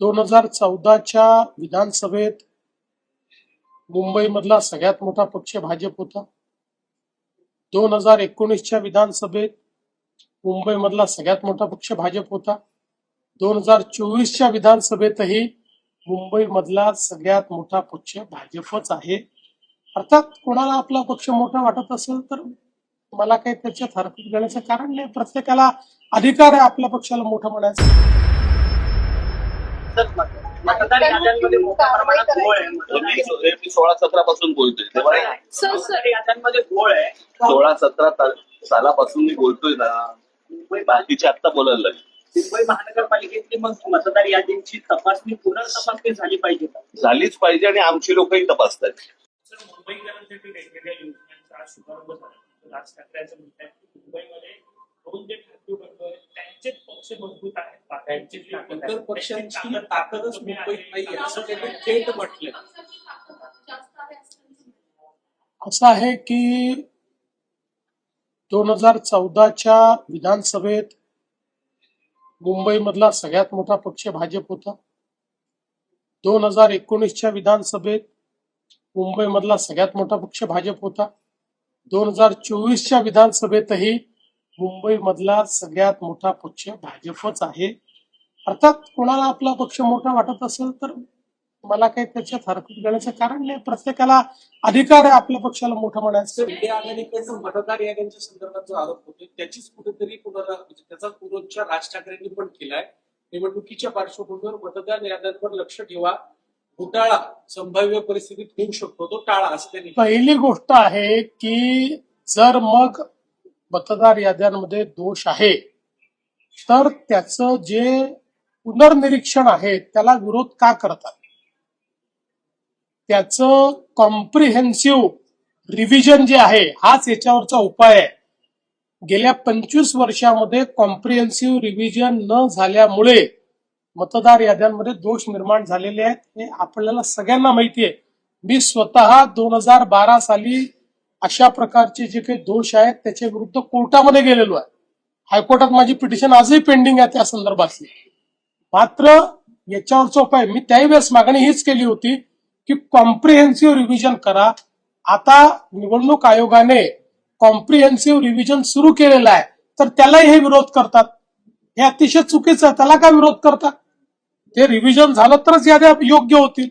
दोन हजार चौदाच्या विधानसभेत मुंबईमधला सगळ्यात मोठा पक्ष भाजप होता. दोन हजार एकोणीसच्या विधानसभेत मुंबईमधला सगळ्यात मोठा पक्ष भाजप होता. दोन हजार चोवीसच्या विधानसभेतही मुंबईमधला सगळ्यात मोठा पक्ष भाजपच आहे. अर्थात कोणाला आपला पक्ष मोठा वाटत असेल तर मला काही त्याच्यात हरकत घेण्याचं कारण नाही. प्रत्येकाला अधिकार आहे आपल्या पक्षाला मोठं म्हणायचं. मतदार याद्यांमध्ये मोठ्या प्रमाणात घोळ आहे मी मी सोळा सतरा पासून बोलतोय. तेव्हा सर सर. याद्यांमध्ये घोळ आहे सोळा सतरा सालापासून मी बोलतोय ना. मुंबई बाकीचे आता बोलायला लागले. मुंबई महानगरपालिकेतली मग मतदार यादींची तपासणी पुनर्तपासणी झाली पाहिजे का? झालीच पाहिजे आणि आमची लोकही तपासतात. सर मुंबईकरांसाठी वेगवेगळ्या योजनांचा शुभारंभ झाला. राज की मुंबईमध्ये दोन जे ठाकरे वर्ग आहेत त्यांचेच पक्ष मजबूत आहेत इतर पक्षांची ताकदच मुंबईत नाही असं त्यांनी थेट म्हटलं असं आहे की दोन हजार चौदाच्या विधानसभेत मुंबईमधला सगळ्यात मोठा पक्ष भाजप होता. दोन हजार एकोणीसच्या विधानसभेत मुंबईमधला सगळ्यात मोठा पक्ष भाजप होता. दोन हजार चोवीसच्या विधानसभेतही मुंबईमधला सगळ्यात मोठा पक्ष भाजपच आहे. अर्थात कोणाला आपला पक्ष मोठा वाटत असेल तर मला काही त्याच्यात हरकत घेण्याचं कारण नाही. प्रत्येकाला अधिकार आहे आपल्या पक्षाला मोठं म्हणायचं. मतदार याद्यांच्या संदर्भात जो आरोप होतोय त्याचीच कुठेतरी म्हणजे त्याचा पुनरुच्चार राज ठाकरेंनी पण केलाय. निवडणुकीच्या पार्श्वभूमीवर मतदार याद्यांवर लक्ष ठेवा. घोटाळा संभाव्य परिस्थितीत होऊ शकतो तो टाळा असं त्यांनी पहिली गोष्ट आहे की जर मग मतदार याद्यांमध्ये दोष आहे. तर त्याचं जे पुनर्निरीक्षण आहे त्याला विरोध का करतात? त्याचं कॉम्प्रिहेन्सिव्ह रिव्हिजन जे आहे हाच याच्यावरचा उपाय आहे. गेल्या पंचवीस वर्षामध्ये कॉम्प्रिहेन्सिव्ह रिव्हिजन न झाल्यामुळे मतदार याद्यांमध्ये दोष निर्माण झालेले आहेत हे आपल्याला सगळ्यांना माहिती आहे. मी स्वतः दोन हजार बारा साली अशा प्रकारचे जे काही दोष आहेत त्याच्या विरुद्ध कोर्टामध्ये गेलेलो आहे. हायकोर्टात माझी पिटिशन आजही पेंडिंग आहे त्या संदर्भातली. मात्र याच्यावरचा उपाय मी त्याही वेळेस मागणी हीच केली होती की कॉम्प्रिहेन्सिव्ह रिव्हिजन करा. आता निवडणूक आयोगाने कॉम्प्रिहेन्सिव्ह रिव्हिजन सुरू केलेलं आहे. तर त्यालाही हे विरोध करतात. हे अतिशय चुकीचं आहे. त्याला काय विरोध करतात? ते रिव्हिजन झालं तरच याद्या योग्य होतील.